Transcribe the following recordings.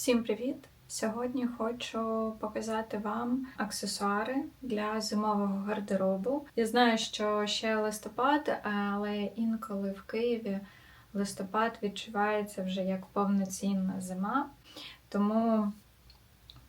Всім привіт! Сьогодні хочу показати вам аксесуари для зимового гардеробу. Я знаю, що ще листопад, але інколи в Києві листопад відчувається вже як повноцінна зима. Тому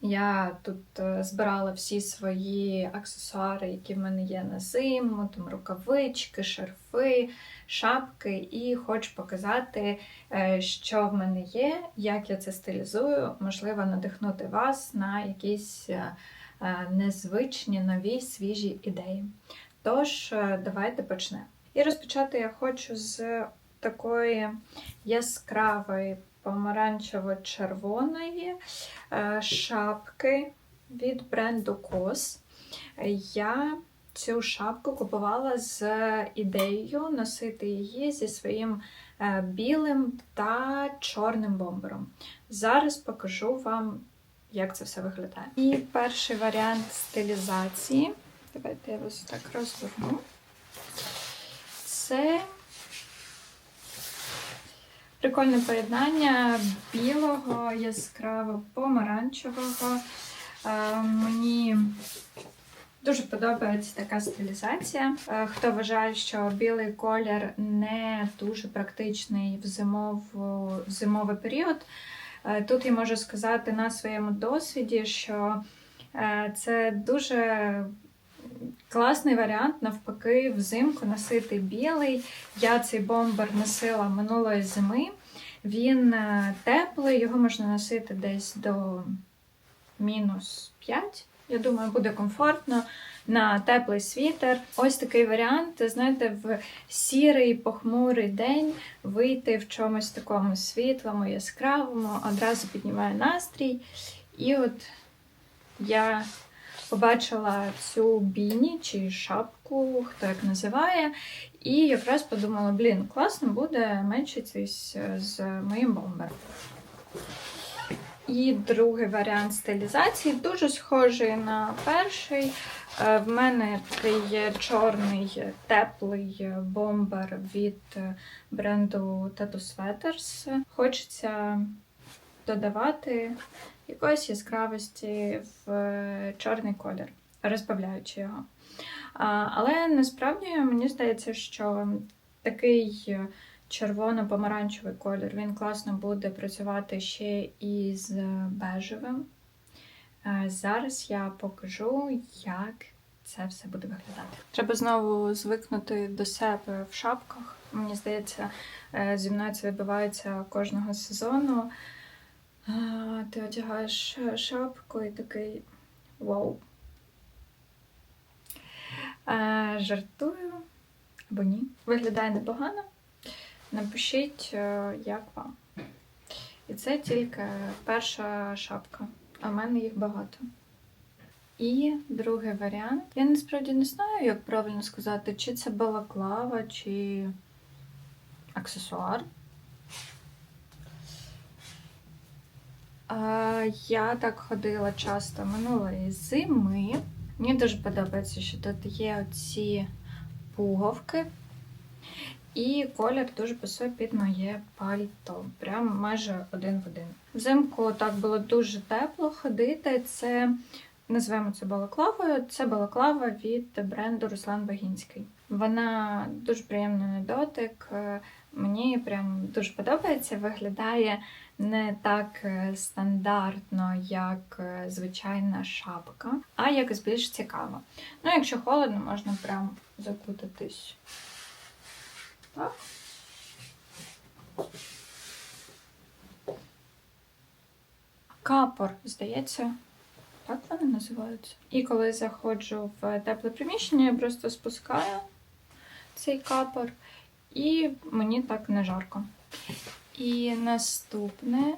я тут е, збирала всі свої аксесуари, які в мене є на зиму, там рукавички, шарфи, шапки, і хочу показати, е, що в мене є, як я це стилізую, можливо, надихнути вас на якісь е, незвичні, нові, свіжі ідеї. Тож, давайте почнемо. І розпочати я хочу з такої яскравої помаранчево-червоної е, шапки від бренду COS. Я цю шапку купувала з ідеєю носити її зі своїм е, білим та чорним бомбером. Зараз покажу вам, як це все виглядає. І перший варіант стилізації. Давайте я вас так розверну. Це Прикольне поєднання білого, яскраво помаранчевого. Е, Мені дуже подобається така стилізація. Е, Хто вважає, що білий колір не дуже практичний в, зимову, в зимовий період, е, тут я можу сказати на своєму досвіді, що це дуже класний варіант, навпаки, взимку носити білий. Я цей бомбер носила минулої зими. Він е, теплий, його можна носити десь до мінус 5. Я думаю, буде комфортно на теплий світер. Ось такий варіант, знаєте, в сірий похмурий день вийти в чомусь такому світлому, яскравому, одразу піднімає настрій. І от я побачила цю біні чи шапку, хто як називає, і якраз подумала, блін, класно буде мечитись з моїм бомбером. І другий варіант стилізації дуже схожий на перший. Е, В мене такий є чорний теплий бомбер від бренду Tattoo Sweaters. Хочеться додавати якоїсь яскравості в чорний колір, розбавляючи його. Але насправді мені здається, що такий червоно-помаранчевий колір він класно буде працювати ще і з бежевим. Зараз я покажу, як це все буде виглядати. Треба знову звикнути до себе в шапках. Мені здається, е, зі мною це відбувається кожного сезону. Ти одягаєш шапку і такий вау. А, Жартую або ні. Виглядає непогано. Напишіть, е, як вам. І це тільки перша шапка, а в мене їх багато. І другий варіант. Я насправді не знаю, як правильно сказати, чи це балаклава, чи аксесуар. Я так ходила часто минулої зими. Мені дуже подобається, що тут є оці пуговки. І колір дуже пасує під моє пальто. Прям майже один в один. Взимку так було дуже тепло ходити. Це називаємо це балаклавою. Це балаклава від бренду Руслан Багінський. Вона дуже приємна на дотик. Мені прям дуже подобається. Виглядає не так е, стандартно, як е, звичайна шапка, а якось більш цікаво. Ну, якщо холодно, можна прям закутатись. Так. Капор, здається, так вони називаються. І коли заходжу в тепле приміщення, я просто спускаю цей капор, і мені так не жарко. І наступне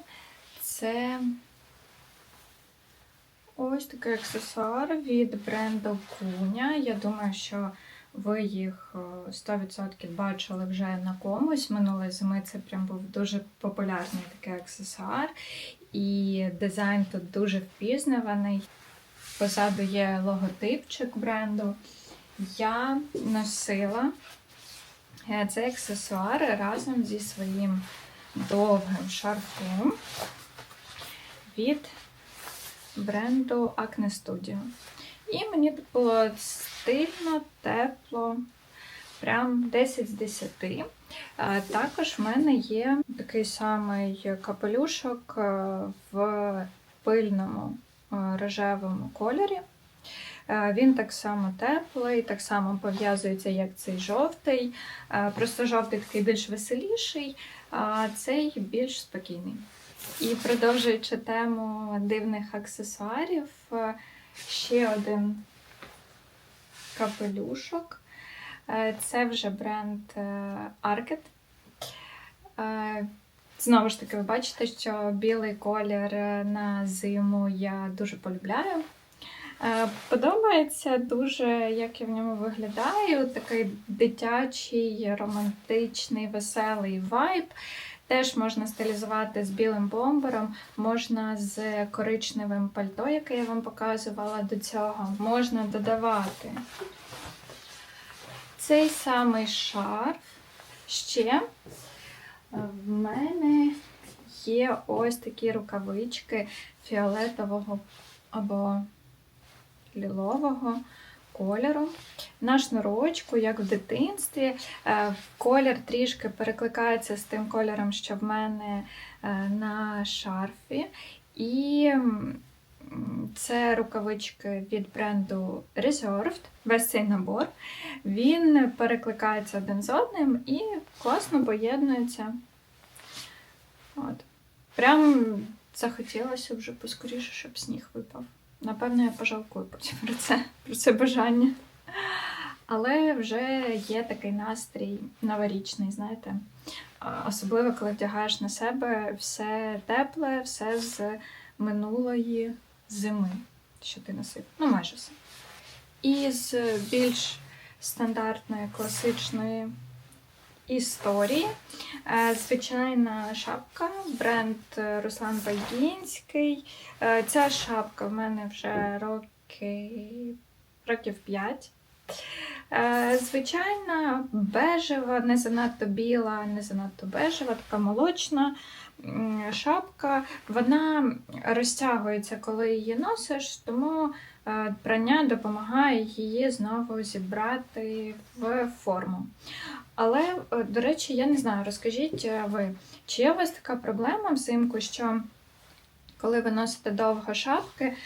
це ось такий аксесуар від бренду Куня. Я думаю, що ви їх е, 100% бачили вже на комусь. Минулої зими це прям був дуже популярний такий аксесуар. І дизайн тут дуже впізнаваний. Позаду є логотипчик бренду. Я носила е, цей аксесуар разом зі своїм довгим шарфом. від бренду Acne Studio. І мені тут було стильно, тепло, прям 10 з 10. Е, Також в мене є такий самий капелюшок е, в пильному е, рожевому кольорі. Е, Він так само теплий, так само пов'язується, як цей жовтий. Е, Просто жовтий такий більш веселіший, а цей більш спокійний. І продовжуючи тему дивних аксесуарів, е, ще один капелюшок. Це вже бренд Arket. Знову ж таки, ви бачите, що білий колір на зиму я дуже полюбляю. Е, Подобається дуже, як я в ньому виглядаю. Такий дитячий, романтичний, веселий вайб. Теж можна стилізувати з білим бомбером, можна з коричневим пальто, яке я вам показувала до цього. Можна додавати цей самий шарф. Ще в мене є ось такі рукавички фіолетового або лілового кольору. На шнурочку, як в дитинстві. Е, Колір трішки перекликається з тим кольором, що в мене е, на шарфі. І це рукавички від бренду Reserved, весь цей набор. Він перекликається один з одним і класно поєднується. От. Прям захотілося вже поскоріше, щоб сніг випав. Напевно, я пожалкую потім про це, про це бажання. Але вже є такий настрій новорічний, знаєте. Особливо, коли вдягаєш на себе все тепле, все з минулої зими, що ти носив. Ну, майже все. І з більш стандартної класичної історії. Е, Звичайна шапка, бренд е, Руслан Байгінський. Е, Ця шапка в мене вже роки, років 5. Звичайна бежева, не занадто біла, не занадто бежева, така молочна шапка. Вона розтягується, коли її носиш, тому прання допомагає її знову зібрати в форму. Але, е, до речі, я не знаю, розкажіть е, ви, чи є у вас така проблема взимку, що коли ви носите довго шапки,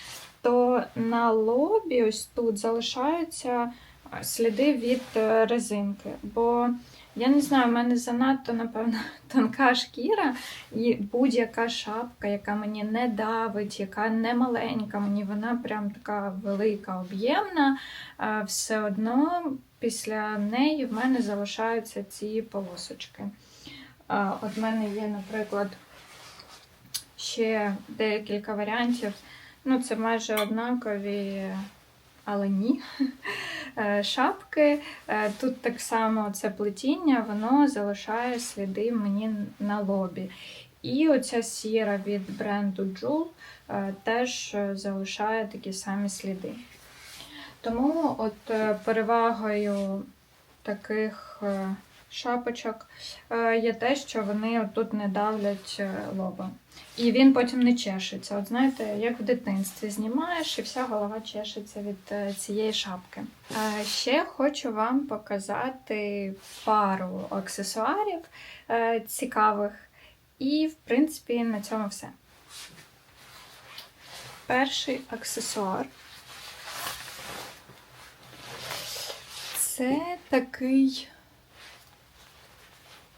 то на лобі ось тут залишаються е, сліди від е, резинки. Бо я не знаю, в мене занадто, напевно, тонка шкіра, і будь-яка шапка, яка мені не давить, яка не маленька, мені вона прям така велика, об'ємна, все одно після неї в мене залишаються ці полосочки. От в мене є, наприклад, ще декілька варіантів. Ну, це майже однакові, але ні. Е, Шапки. Е, Тут так само це плетіння, воно залишає сліди мені на лобі. І оця сіра від бренду Jewel е, теж залишає такі самі сліди. Тому от перевагою таких шапочок е, є те, що вони тут не давлять е, лоба. І він потім не чешеться. От знаєте, як в дитинстві знімаєш, і вся голова чешеться від е, цієї шапки. Ще хочу вам показати пару аксесуарів цікавих. І, в принципі, на цьому все. Перший аксесуар. Це такий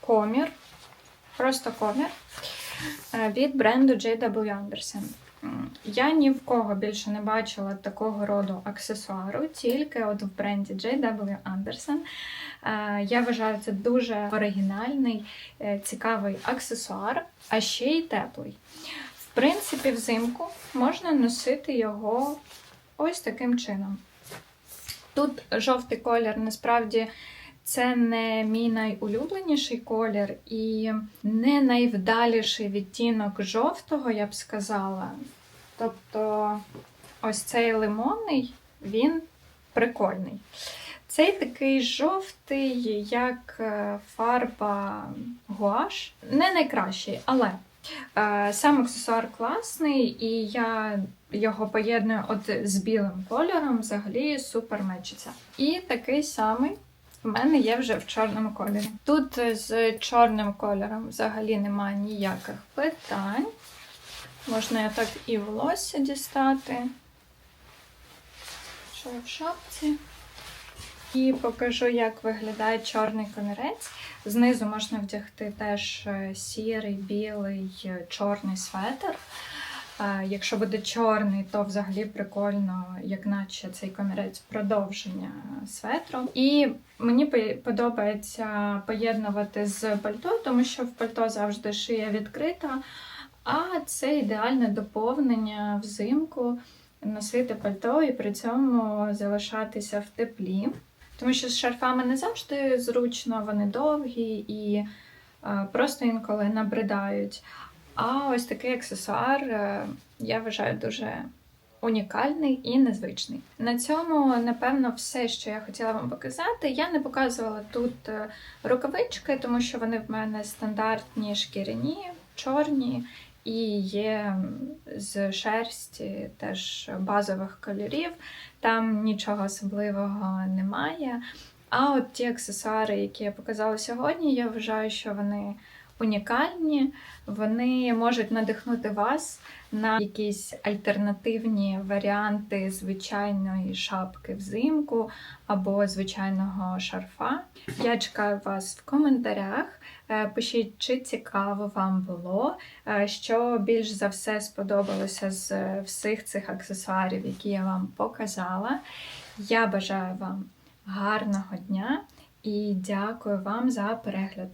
комір, просто комір е, від бренду JW Anderson. Я ні в кого більше не бачила такого роду аксесуару, тільки от в бренді JW Anderson. Е, Я вважаю, це дуже оригінальний, е, цікавий аксесуар, а ще й теплий. В принципі, взимку можна носити його ось таким чином. Тут жовтий колір насправді це не мій найулюбленіший колір і не найвдаліший відтінок жовтого, я б сказала. Тобто, ось цей лимонний, він прикольний. Цей такий жовтий, як е, фарба гуаш. Не найкращий, але Е, Сам аксесуар класний, і я його поєдную от з білим кольором, взагалі супер мечиться. І такий самий в мене є вже в чорному кольорі. Тут з чорним кольором взагалі немає ніяких питань. Можна так і волосся дістати. Що в шапці. І покажу, як виглядає чорний комірець. Знизу можна вдягти теж е, сірий, білий, е, чорний светр. Якщо буде чорний, то взагалі прикольно, як наче цей комірець продовження светру. І мені подобається поєднувати з пальто, тому що в пальто завжди шия відкрита, а це ідеальне доповнення взимку носити пальто і при цьому залишатися в теплі. Тому що з шарфами не завжди зручно, вони довгі і просто інколи набридають. А ось такий аксесуар е, я вважаю дуже унікальний і незвичний. На цьому, напевно, все, що я хотіла вам показати. Я не показувала тут е, рукавички, тому що вони в мене стандартні шкіряні, чорні. І є з шерсті теж базових кольорів, там нічого особливого немає. А от ті аксесуари, які я показала сьогодні, я вважаю, що вони унікальні, вони можуть надихнути вас на якісь альтернативні варіанти звичайної шапки взимку або звичайного шарфа. Я чекаю вас в коментарях. Е, Пишіть, чи цікаво вам було, е, що більш за все сподобалося з е, всіх цих аксесуарів, які я вам показала. Я бажаю вам гарного дня і дякую вам за перегляд.